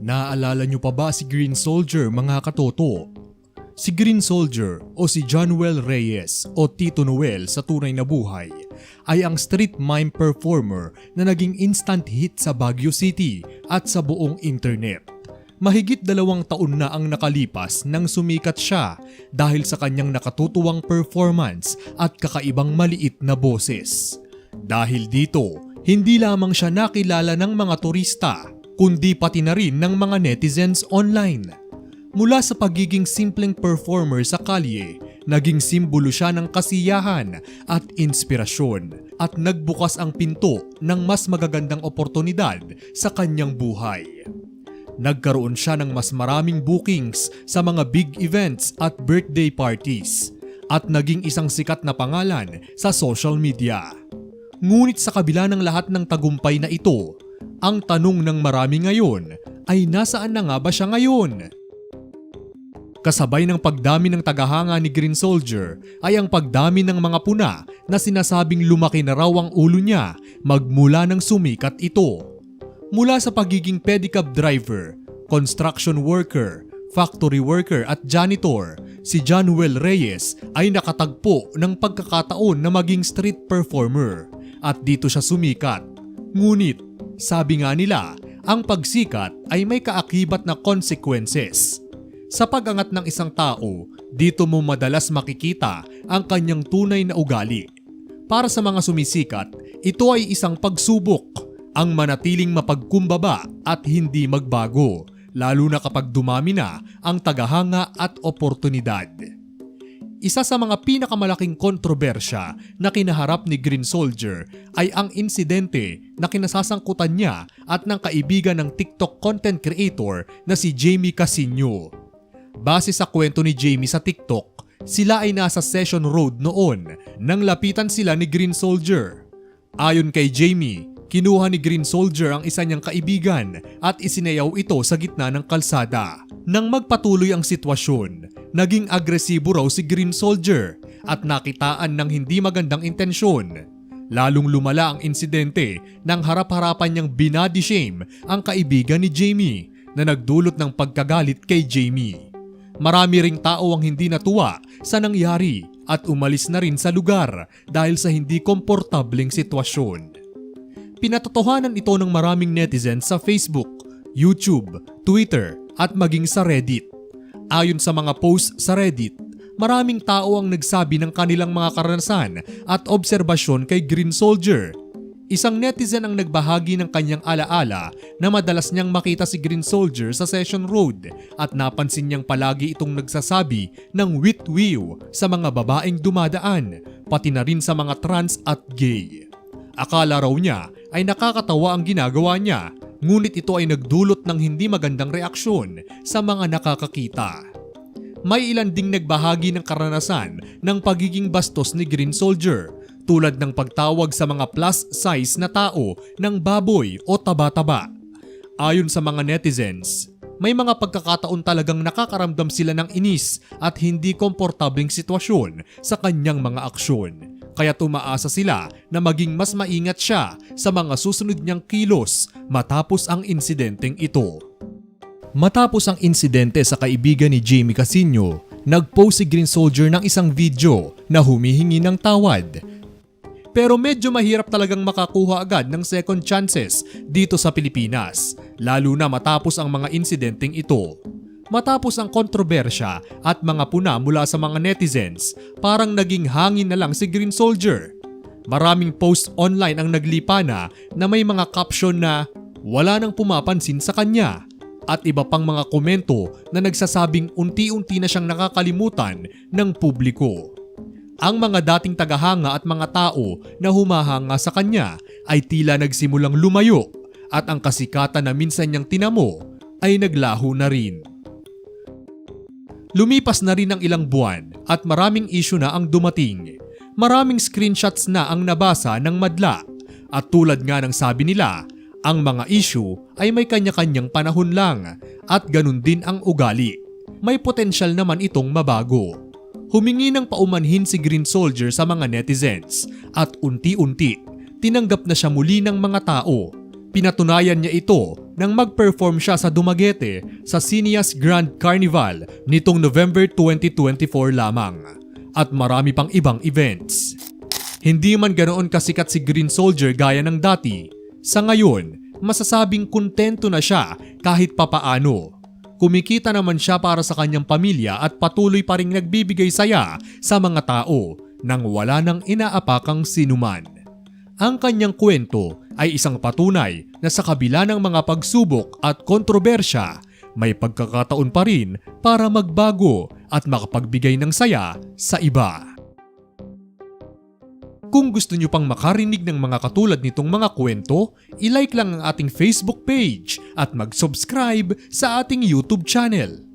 Naaalala nyo pa ba si Green Soldier mga katoto? Si Green Soldier o si Jonuel Reyes o Tito Noel sa tunay na buhay ay ang street mime performer na naging instant hit sa Baguio City at sa buong internet. Mahigit dalawang taon na ang nakalipas nang sumikat siya dahil sa kanyang nakatutuwang performance at kakaibang maliit na boses. Dahil dito, hindi lamang siya nakilala ng mga turista, kundi pati na rin ng mga netizens online. Mula sa pagiging simpleng performer sa kalye, naging simbolo siya ng kasiyahan at inspirasyon at nagbukas ang pinto ng mas magagandang oportunidad sa kanyang buhay. Nagkaroon siya ng mas maraming bookings sa mga big events at birthday parties at naging isang sikat na pangalan sa social media. Ngunit sa kabila ng lahat ng tagumpay na ito, ang tanong ng marami ngayon ay nasaan na nga ba siya ngayon? Kasabay ng pagdami ng tagahanga ni Green Soldier ay ang pagdami ng mga puna na sinasabing lumaki na raw ang ulo niya magmula ng sumikat ito. Mula sa pagiging pedicab driver, construction worker, factory worker at janitor, si Jonuel Reyes ay nakatagpo ng pagkakataon na maging street performer at dito siya sumikat. Ngunit, sabi nga nila, ang pagsikat ay may kaakibat na consequences. Sa pag-angat ng isang tao, dito mo madalas makikita ang kanyang tunay na ugali. Para sa mga sumisikat, ito ay isang pagsubok, ang manatiling mapagkumbaba at hindi magbago, lalo na kapag dumami na ang tagahanga at oportunidad. Isa sa mga pinakamalaking kontrobersya na kinaharap ni Green Soldier ay ang insidente na kinasasangkutan niya at ng kaibigan ng TikTok content creator na si Jamie Casino. Base sa kwento ni Jamie sa TikTok, sila ay nasa Session Road noon nang lapitan sila ni Green Soldier. Ayon kay Jamie, kinuha ni Green Soldier ang isa niyang kaibigan at isinayaw ito sa gitna ng kalsada. Nang magpatuloy ang sitwasyon, naging agresibo raw si Green Soldier at nakitaan ng hindi magandang intensyon. Lalong lumala ang insidente nang harap-harapan niyang binody shame ang kaibigan ni Jamie na nagdulot ng pagkagalit kay Jamie. Marami ring tao ang hindi natuwa sa nangyari at umalis na rin sa lugar dahil sa hindi komportableng sitwasyon. Pinatotohanan ito ng maraming netizens sa Facebook, YouTube, Twitter at maging sa Reddit. Ayon sa mga posts sa Reddit, maraming tao ang nagsabi ng kanilang mga karanasan at obserbasyon kay Green Soldier Isang netizen ang nagbahagi ng kanyang alaala na madalas niyang makita si Green Soldier sa Session Road at napansin niyang palagi itong nagsasabi ng witwiw sa mga babaeng dumadaan, pati na rin sa mga trans at gay. Akala raw niya ay nakakatawa ang ginagawa niya, ngunit ito ay nagdulot ng hindi magandang reaksyon sa mga nakakakita. May ilan ding nagbahagi ng karanasan ng pagiging bastos ni Green Soldier tulad ng pagtawag sa mga plus size na tao ng baboy o taba-taba. Ayon sa mga netizens, may mga pagkakataon talagang nakakaramdam sila ng inis at hindi komportabling sitwasyon sa kanyang mga aksyon. Kaya tumaasa sila na maging mas maingat siya sa mga susunod niyang kilos matapos ang insidenteng ito. Matapos ang insidente sa kaibigan ni Jamie Casino, nag-post si Green Soldier ng isang video na humihingi ng tawad pero medyo mahirap talagang makakuha agad ng second chances dito sa Pilipinas, lalo na matapos ang mga insidenteng ito. Matapos ang kontrobersya at mga puna mula sa mga netizens, parang naging hangin na lang si Green Soldier. Maraming post online ang naglipa na na may mga caption na wala nang pumapansin sa kanya at iba pang mga komento na nagsasabing unti-unti na siyang nakakalimutan ng publiko. Ang mga dating tagahanga at mga tao na humahanga sa kanya ay tila nagsimulang lumayo at ang kasikatan na minsan niyang tinamo ay naglaho na rin. Lumipas na rin ang ilang buwan at maraming issue na ang dumating. Maraming screenshots na ang nabasa ng madla at tulad nga ng sabi nila, ang mga issue ay may kanya-kanyang panahon lang at ganun din ang ugali. May potensyal naman itong mabago. Humingi ng paumanhin si Green Soldier sa mga netizens at unti-unti tinanggap na siya muli ng mga tao. Pinatunayan niya ito nang mag-perform siya sa Dumaguete sa Cineas Grand Carnival nitong November 2024 lamang at marami pang ibang events. Hindi man ganoon kasikat si Green Soldier gaya ng dati, sa ngayon masasabing kontento na siya kahit papaano. Kumikita naman siya para sa kanyang pamilya at patuloy pa rin nagbibigay saya sa mga tao nang wala nang inaapakang sinuman. Ang kanyang kwento ay isang patunay na sa kabila ng mga pagsubok at kontrobersya, may pagkakataon pa rin para magbago at makapagbigay ng saya sa iba. Kung gusto nyo pang makarinig ng mga katulad nitong mga kwento, ilike lang ang ating Facebook page at mag-subscribe sa ating YouTube channel.